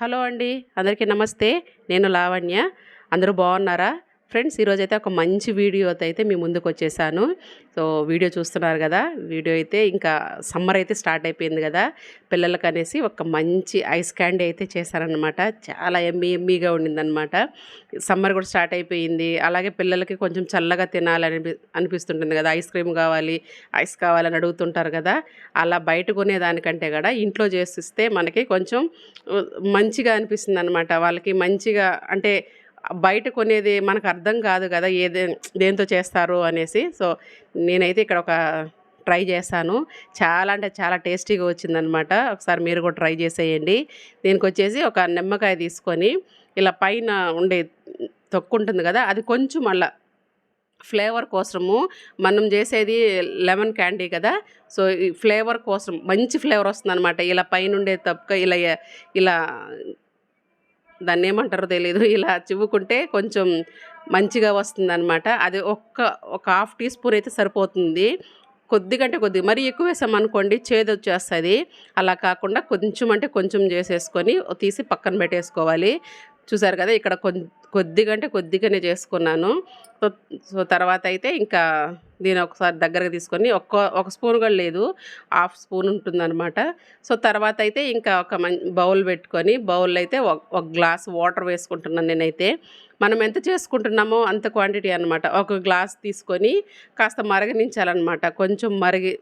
Hello అండి అందరికీ నమస్తే. నేను లావణ్య. అందరూ బాగున్నారా? ఫ్రెండ్స్ ఈరోజు అయితే ఒక మంచి వీడియోతో అయితే మీ ముందుకు వచ్చేసాను సో వీడియో చూస్తున్నారు కదా వీడియో అయితే ఇంకా సమ్మర్ అయితే స్టార్ట్ అయిపోయింది కదా పిల్లలకి అనేసి ఒక మంచి ఐస్ క్యాండీ అయితే చేశారనమాట చాలా ఎమ్మీ ఎమ్మీగా ఉండిందనమాట సమ్మర్ కూడా స్టార్ట్ అయిపోయింది. అలాగే పిల్లలకి కొంచెం చల్లగా తినాలని అనిపిస్తుంటుంది కదా ఐస్ క్రీమ్ కావాలి ఐస్ కావాలని అడుగుతుంటారు కదా అలా బయట కొనేదానికంటే కూడా ఇంట్లో చేసిస్తే మనకి కొంచెం మంచిగా అనిపిస్తుంది అనమాట వాళ్ళకి మంచిగా అంటే బయట కొనేది మనకు అర్థం కాదు కదా ఏదే దేంతో చేస్తారు అనేసి. సో నేనైతే ఇక్కడ ఒక ట్రై చేశాను. చాలా అంటే చాలా టేస్టీగా వచ్చిందనమాట. ఒకసారి మీరు కూడా ట్రై చేసేయండి. దీనికి వచ్చేసి ఒక నిమ్మకాయ తీసుకొని ఇలా పైన ఉండే తొక్కు ఉంటుంది కదా అది కొంచెం మళ్ళీ ఫ్లేవర్ కోసము మనం చేసేది లెమన్ క్యాండీ కదా సో ఈ ఫ్లేవర్ కోసం మంచి ఫ్లేవర్ వస్తుంది అనమాట ఇలా పైన ఉండే తప్పక ఇలా ఇలా దాన్ని ఏమంటారో తెలియదు ఇలా చివ్వుకుంటే కొంచెం మంచిగా వస్తుందన్నమాట. అది ఒక్క ఒక హాఫ్ టీ స్పూన్ అయితే సరిపోతుంది. కొద్ది కంటే కొద్దిగా మరీ ఎక్కువ వేసామనుకోండి చేదు వచ్చేస్తుంది. అలా కాకుండా కొంచెం అంటే కొంచెం చేసేసుకొని తీసి పక్కన పెట్టేసుకోవాలి. చూసారు కదా ఇక్కడ కొద్దిగా అంటే కొద్దిగానే చేసుకున్నాను. సో తర్వాత అయితే ఇంకా దీని ఒకసారి దగ్గరకు తీసుకొని ఒక్క ఒక స్పూన్ కూడా లేదు హాఫ్ స్పూన్ ఉంటుందన్నమాట. సో తర్వాత అయితే ఇంకా ఒక మం బౌల్ పెట్టుకొని బౌల్ అయితే ఒక ఒక గ్లాస్ వాటర్ వేసుకుంటున్నాను నేనైతే. మనం ఎంత చేసుకుంటున్నామో అంత క్వాంటిటీ అనమాట ఒక గ్లాస్ తీసుకొని కాస్త మరగనించాలన్నమాట. కొంచెం మరిగి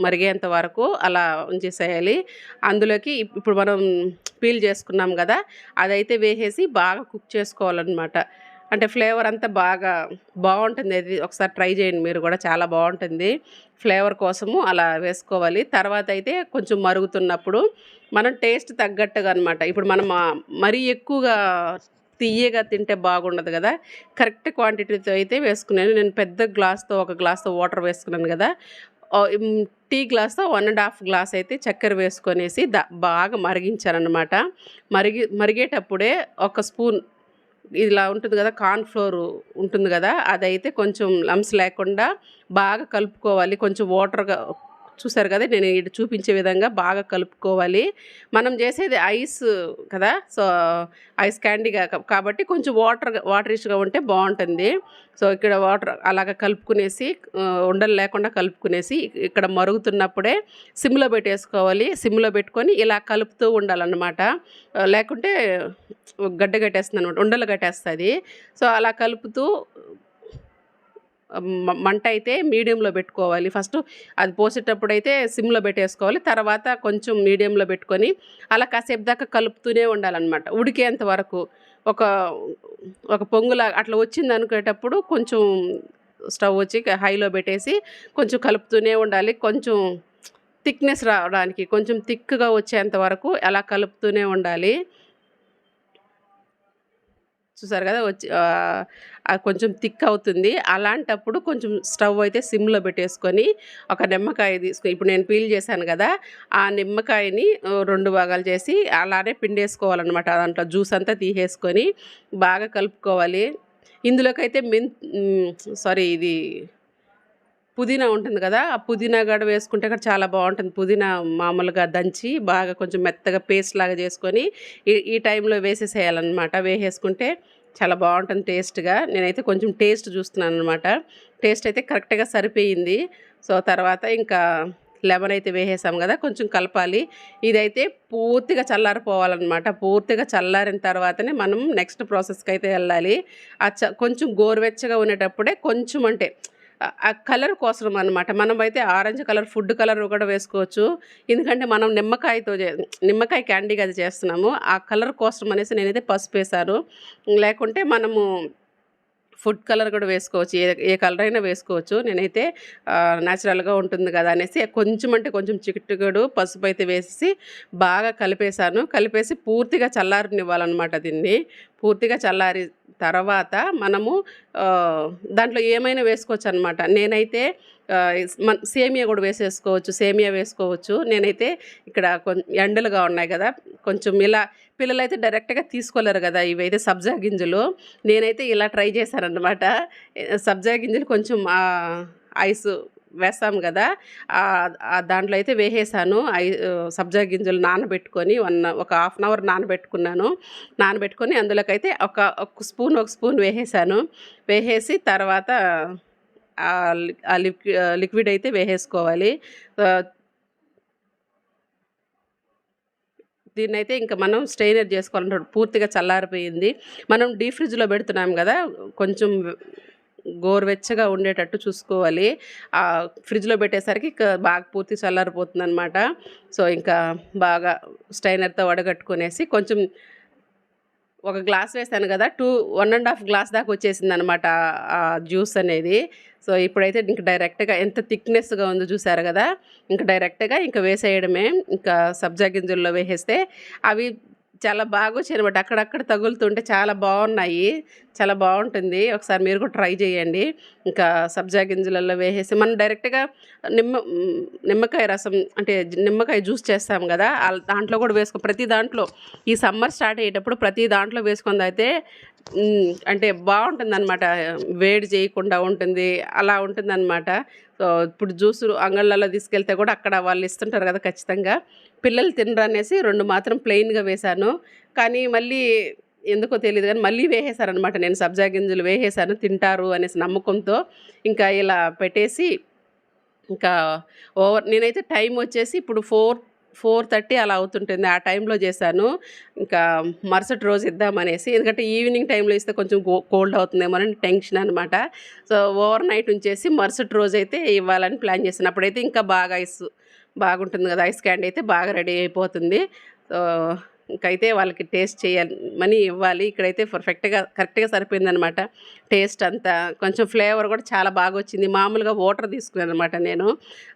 మరిగేంత వరకు అలా ఉంచేసేయాలి. అందులోకి ఇప్- ఇప్పుడు మనం పీల్ చేసుకున్నాం కదా అదైతే వేసేసి బాగా కుక్ చేసుకోవాలన్నమాట. అంటే ఫ్లేవర్ అంతా బాగా బాగుంటుంది. అది ఒకసారి ట్రై చేయండి మీరు కూడా చాలా బాగుంటుంది. ఫ్లేవర్ కోసము అలా వేసుకోవాలి. తర్వాత అయితే కొంచెం మరుగుతున్నప్పుడు మనం టేస్ట్ తగ్గట్టుగా అనమాట ఇప్పుడు మనం మరీ ఎక్కువగా తీయగా తింటే బాగుండదు కదా. కరెక్ట్ క్వాంటిటీతో అయితే వేసుకున్నాను. నేను పెద్ద గ్లాస్తో ఒక గ్లాస్తో వాటర్ వేసుకున్నాను కదా. టీ గ్లాస్తో వన్ అండ్ హాఫ్ గ్లాస్ అయితే చక్కెర వేసుకొనేసి ద బాగా మరిగించారనమాట మరిగి మరిగేటప్పుడే ఒక స్పూన్ ఇలా ఉంటుంది కదా కార్న్ ఫ్లోర్ ఉంటుంది కదా అదైతే కొంచెం లమ్స్ లేకుండా బాగా కలుపుకోవాలి కొంచెం వాటర్గా చూసారు కదా నేను ఇటు చూపించే విధంగా బాగా కలుపుకోవాలి. మనం చేసేది ఐస్ కదా సో ఐస్ క్యాండీగా కాబట్టి కొంచెం వాటర్ వాటరిష్గా ఉంటే బాగుంటుంది. సో ఇక్కడ వాటర్ అలాగ కలుపుకునేసి ఉండలు లేకుండా కలుపుకునేసి ఇక్కడ మరుగుతున్నప్పుడే సిమ్లో పెట్టేసుకోవాలి. సిమ్లో పెట్టుకొని ఇలా కలుపుతూ ఉండాలన్నమాట. లేకుంటే గడ్డ కట్టేస్తుంది అనమాట ఉండలు కట్టేస్తుంది. సో అలా కలుపుతూ మంట అయితే మీడియంలో పెట్టుకోవాలి. ఫస్ట్ అది పోసేటప్పుడు అయితే సిమ్లో పెట్టేసుకోవాలి. తర్వాత కొంచెం మీడియంలో పెట్టుకొని అలా కాసేపు దాకా కలుపుతూనే ఉండాలన్నమాట. ఉడికేంత వరకు ఒక ఒక పొంగులా అట్లా వచ్చింది అనుకునేటప్పుడు కొంచెం స్టవ్ వచ్చి హైలో పెట్టేసి కొంచెం కలుపుతూనే ఉండాలి. కొంచెం థిక్నెస్ రావడానికి కొంచెం థిక్గా వచ్చేంత వరకు అలా కలుపుతూనే ఉండాలి. చూసారు కదా? వచ్చి కొంచెం థిక్ అవుతుంది. అలాంటప్పుడు కొంచెం స్టవ్ అయితే సిమ్లో పెట్టేసుకొని ఒక నిమ్మకాయ తీసుకొని ఇప్పుడు నేను పీల్ చేశాను కదా ఆ నిమ్మకాయని రెండు భాగాలు చేసి అలానే పిండేసుకోవాలన్నమాట. దాంట్లో జ్యూస్ అంతా తీసేసుకొని బాగా కలుపుకోవాలి. ఇందులోకైతే మిన్ సారీ ఇది పుదీనా ఉంటుంది కదా ఆ పుదీనా కూడా వేసుకుంటే అక్కడ చాలా బాగుంటుంది. పుదీనా మామూలుగా దంచి బాగా కొంచెం మెత్తగా పేస్ట్ లాగా చేసుకొని ఈ ఈ టైంలో వేసేసేయాలన్నమాట. వేసేసుకుంటే చాలా బాగుంటుంది టేస్ట్గా. నేనైతే కొంచెం టేస్ట్ చూస్తున్నాను అనమాట టేస్ట్ అయితే కరెక్ట్గా సరిపోయింది. సో తర్వాత ఇంకా లెమన్ అయితే వేసేసాం కదా కొంచెం కలపాలి. ఇదైతే పూర్తిగా చల్లారిపోవాలన్నమాట. పూర్తిగా చల్లారిన తర్వాతనే మనం నెక్స్ట్ ప్రాసెస్కి అయితే వెళ్ళాలి. ఆ కొంచెం గోరువెచ్చగా ఉండేటప్పుడే కొంచెం అంటే కలర్ కోసం అనమాట మనం అయితే ఆరెంజ్ కలర్ ఫుడ్ కలర్ కూడా వేసుకోవచ్చు. ఎందుకంటే మనం నిమ్మకాయతో చే నిమ్మకాయ క్యాండీగా అది చేస్తున్నాము. ఆ కలర్ కోసం అనేసి నేనైతే పసుపు వేశాను లేకుంటే మనము ఫుడ్ కలర్ కూడా వేసుకోవచ్చు. ఏ ఏ కలర్ అయినా వేసుకోవచ్చు. నేనైతే న్యాచురల్గా ఉంటుంది కదా అనేసి కొంచెం అంటే కొంచెం చిక్కుడు పసుపు అయితే వేసి బాగా కలిపేశాను. కలిపేసి పూర్తిగా చల్లారనివ్వాలన్నమాట దీన్ని. పూర్తిగా చల్లారి తర్వాత మనము దాంట్లో ఏమైనా వేసుకోవచ్చు అనమాట నేనైతే మన సేమియా కూడా వేసేసుకోవచ్చు సేమియా వేసుకోవచ్చు. నేనైతే ఇక్కడ కొంచెం ఎండలుగా ఉన్నాయి కదా కొంచెం ఇలా పిల్లలైతే డైరెక్ట్గా తీసుకోలేరు కదా ఇవైతే సబ్జా గింజలు. నేనైతే ఇలా ట్రై చేశానన్నమాట. సబ్జా గింజలు కొంచెం ఐస్ వేస్తాం కదా దాంట్లో అయితే వేసేసాను. ఐ సబ్జా గింజలు నానబెట్టుకొని వన్ ఒక హాఫ్ అన్ అవర్ నానబెట్టుకున్నాను. నానబెట్టుకొని అందులోకైతే ఒక ఒక స్పూన్ ఒక స్పూన్ వేసేసాను. వేసేసి తర్వాత ఆ ఆ లిక్వి లిక్విడ్ అయితే వేసేసుకోవాలి ఆ, దీన్ని అయితే ఇంకా మనం స్టెయినర్ చేసుకోవాలంటే పూర్తిగా చల్లారిపోయింది. మనం డీ ఫ్రిడ్జ్లో పెడుతున్నాం కదా కొంచెం గోరువెచ్చగా ఉండేటట్టు చూసుకోవాలి. ఆ ఫ్రిడ్జ్లో పెట్టేసరికి ఇంకా బాగా పూర్తి చల్లారిపోతుంది అనమాట సో ఇంకా బాగా స్టైనర్తో వడగట్టుకునేసి కొంచెం ఒక గ్లాస్ వేసాను కదా two one and half glass దాకా వచ్చేసింది అనమాట ఆ జ్యూస్ అనేది. సో ఇప్పుడైతే ఇంక డైరెక్ట్గా ఎంత థిక్నెస్గా ఉందో చూసారు కదా ఇంకా డైరెక్ట్గా ఇంకా వేసేయడమే. ఇంకా సబ్జా గింజల్లో వేసేస్తే అవి చాలా బాగా వచ్చాయి అనమాట అక్కడక్కడ తగులుతుంటే చాలా బాగున్నాయి. చాలా బాగుంటుంది. ఒకసారి మీరు కూడా ట్రై చేయండి. ఇంకా సబ్జా గింజలలో వేసేసి మనం డైరెక్ట్గా నిమ్మ నిమ్మకాయ రసం అంటే నిమ్మకాయ జ్యూస్ చేస్తాం కదా దాంట్లో కూడా వేసుకో ప్రతి దాంట్లో ఈ సమ్మర్ స్టార్ట్ అయ్యేటప్పుడు ప్రతి దాంట్లో వేసుకుంది అయితే అంటే బాగుంటుంది అనమాట వేడి చేయకుండా ఉంటుంది అలా ఉంటుంది అనమాట సో ఇప్పుడు జ్యూసులు అంగళ్ళలో తీసుకెళ్తే కూడా అక్కడ వాళ్ళు ఇస్తుంటారు కదా ఖచ్చితంగా. పిల్లలు తినరు అనేసి రెండు మాత్రం ప్లెయిన్గా వేశాను. కానీ మళ్ళీ ఎందుకో తెలియదు కానీ మళ్ళీ వేసేసారనమాట నేను సబ్జా గింజలు వేసేసాను తింటారు అనేసి నమ్మకంతో ఇంకా ఇలా పెట్టేసి ఇంకా ఓవర్ నేనైతే టైం వచ్చేసి ఇప్పుడు ఫోర్ ఫోర్ థర్టీ అలా అవుతుంటుంది. ఆ టైంలో చేశాను. ఇంకా మరుసటి రోజు ఇద్దామనేసి ఎందుకంటే ఈవినింగ్ టైంలో ఇస్తే కొంచెం కోల్డ్ అవుతుందేమోనని టెన్షన్ అనమాట సో ఓవర్ నైట్ ఉంచేసి మరుసటి రోజు అయితే ఇవ్వాలని ప్లాన్ చేశాను. అప్పుడైతే ఇంకా బాగా ఐస్ బాగుంటుంది కదా ఐస్ క్యాండీ అయితే బాగా రెడీ అయిపోతుంది. సో ఇంకైతే వాళ్ళకి టేస్ట్ చేయాలి మనీ ఇవ్వాలి. ఇక్కడైతే పర్ఫెక్ట్గా కరెక్ట్గా సరిపోయిందనమాట టేస్ట్ అంతా. కొంచెం ఫ్లేవర్ కూడా చాలా బాగా వచ్చింది మామూలుగా వాటర్ తీసుకున్నాను అనమాట నేను.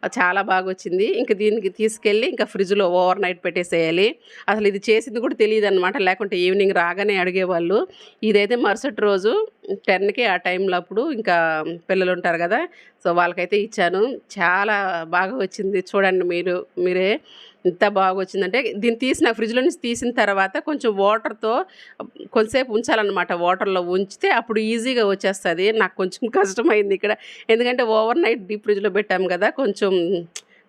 అది చాలా బాగా వచ్చింది ఇంకా దీనికి తీసుకెళ్ళి ఇంకా ఫ్రిడ్జ్లో ఓవర్ నైట్ పెట్టేసేయాలి. అసలు ఇది చేసింది కూడా తెలియదు అనమాట లేకుంటే ఈవినింగ్ రాగానే అడిగేవాళ్ళు. ఇదైతే మరుసటి రోజు టెన్కి ఆ టైంలో అప్పుడు ఇంకా పిల్లలు ఉంటారు కదా. సో వాళ్ళకైతే ఇచ్చాను. చాలా బాగా వచ్చింది చూడండి మీరు మీరే ఎంత బాగా వచ్చిందంటే దీన్ని తీసిన ఫ్రిడ్జ్లో నుంచి తీసిన తర్వాత కొంచెం వాటర్తో కొంతసేపు ఉంచాలన్నమాట. వాటర్లో ఉంచితే అప్పుడు ఈజీగా వచ్చేస్తుంది. నాకు కొంచెం కష్టమైంది ఇక్కడ. ఎందుకంటే ఓవర్ నైట్ డీప్ ఫ్రిడ్జ్లో పెట్టాము కదా కొంచెం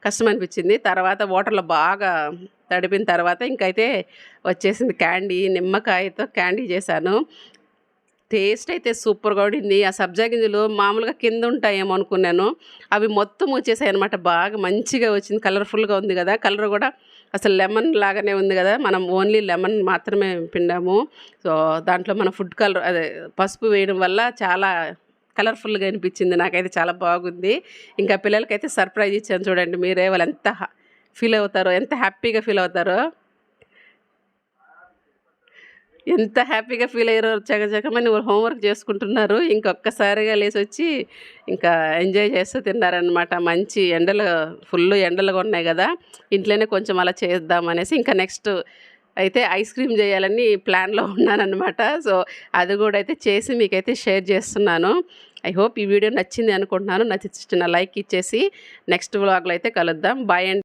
కష్టం అనిపించింది తర్వాత వాటర్లో బాగా తడిపిన తర్వాత ఇంకైతే వచ్చేసింది క్యాండీ నిమ్మకాయతో క్యాండీ చేశాను. టేస్ట్ అయితే సూపర్గా ఉండింది. ఆ సబ్జా గింజలు మామూలుగా కింద ఉంటాయేమో అనుకున్నాను. అవి మొత్తం వచ్చేసాయి అనమాట బాగా మంచిగా వచ్చింది. కలర్ఫుల్గా ఉంది కదా. కలర్ కూడా అసలు లెమన్ లాగానే ఉంది కదా. మనం ఓన్లీ లెమన్ మాత్రమే పిండాము. సో దాంట్లో మన ఫుడ్ కలర్ అదే పసుపు వేయడం వల్ల చాలా కలర్ఫుల్గా అనిపించింది. నాకైతే చాలా బాగుంది. ఇంకా పిల్లలకైతే సర్ప్రైజ్ ఇచ్చాను చూడండి మీరే. వాళ్ళు ఎంత ఫీల్ అవుతారో ఎంత హ్యాపీగా ఫీల్ అవుతారో. ఎంత హ్యాపీగా ఫీల్ అయ్యారో చకచకమని హోంవర్క్ చేసుకుంటున్నారు. ఇంకొక్కసారిగా లేచి వచ్చి ఇంకా ఎంజాయ్ చేస్తూ తిన్నారనమాట మంచి ఎండలు ఫుల్ ఎండలుగా ఉన్నాయి కదా. ఇంట్లోనే కొంచెం అలా చేద్దాం అనేసి ఇంకా నెక్స్ట్ అయితే ఐస్ క్రీమ్ చేయాలని ప్లాన్లో ఉన్నానన్నమాట. సో అది కూడా అయితే చేసి మీకైతే షేర్ చేస్తున్నాను. ఐ హోప్ ఈ వీడియో నచ్చింది అనుకుంటున్నాను. నచ్చిన లైక్ ఇచ్చేసి నెక్స్ట్ వ్లాగ్లో అయితే కలుద్దాం. Bye and.